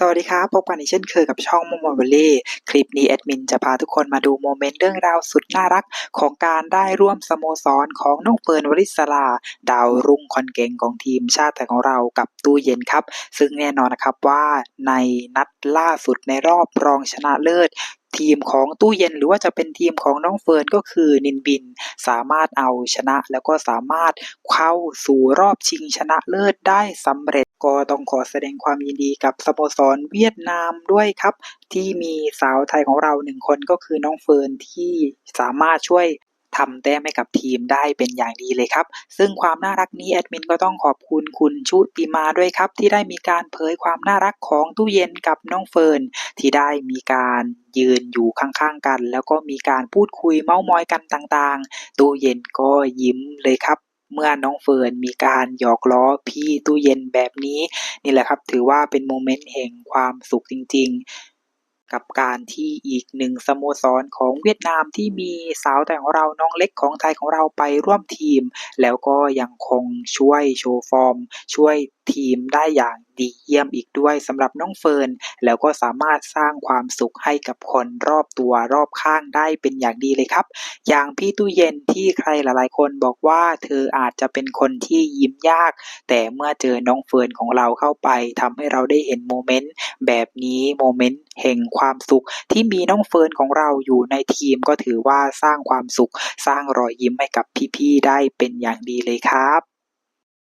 สวัสดีครับพบกันอีกเช่นเคยกับช่องมโมอ v ล l ี่คลิปนี้แอดมินจะพาทุกคนมาดูโมเมนต์เรื่องราวสุดน่ารัก ของการได้ร่วมสโมสรของน้องเฟิร์นวริศลา ดาวรุ่งคอนเก่งของทีมชาติไทยของเรากับตู้เย็นครับ ซึ่งแน่นอนนะครับว่าในนัดล่าสุดในรอบรองชนะเลิศ ทีมของตู้เย็นหรือว่าจะเป็นทีมของน้องเฟิร์นก็คือนินบินสามารถเอาชนะ แล้วก็สามารถเข้าสู่รอบชิงชนะเลิศได้สำเร็จก็ต้องขอแสดงความยินดีกับสโมสรเวียดนามด้วยครับ ที่มีสาวไทยของเราหนึ่งคนก็คือน้องเฟิร์นที่สามารถช่วย ทำแต้มให้กับทีมได้เป็นอย่างดีเลยครับ ซึ่งความน่ารักนี้แอดมินก็ต้องขอบคุณคุณชุติมาด้วยครับ ที่ได้มีการเผยความน่ารักของตู้เย็นกับน้องเฟิร์นที่ได้มีการยืนอยู่ข้างๆกัน แล้วก็มีการพูดคุยเม้ามอยกันต่างๆ ตู้เย็นก็ยิ้มเลยครับเมื่อน้องเฟิร์นมีการหยอกล้อพี่ตู้เย็นแบบนี้ นี่แหละครับถือว่าเป็นโมเมนต์แห่งความสุขจริง ๆ กับการที่อีกหนึ่งสโมสรของเวียดนามที่มีสาวแต่ของเราน้องเล็กของไทยของเราไปร่วมทีม แล้วก็ยังคงช่วยโชว์ฟอร์ม ช่วยทีมได้อย่าง ดีเยี่ยมอีกด้วยสำหรับน้องเฟิร์นแล้วก็สามารถสร้างความสุขให้กับคนรอบตัวรอบข้างได้เป็นอย่างดีเลยครับ อย่างพี่ตู้เย็นที่ใครหลายๆ คนบอกว่าเธออาจจะเป็นคนที่ยิ้มยาก แต่เมื่อเจอน้องเฟิร์นของเราเข้าไปทำให้เราได้เห็นโมเมนต์แบบนี้โมเมนต์แห่งความสุขที่มีน้องเฟิร์นของเราอยู่ในทีมก็ถือว่าสร้างความสุข สร้างรอยยิ้มให้กับพี่ๆได้เป็นอย่างดีเลยครับ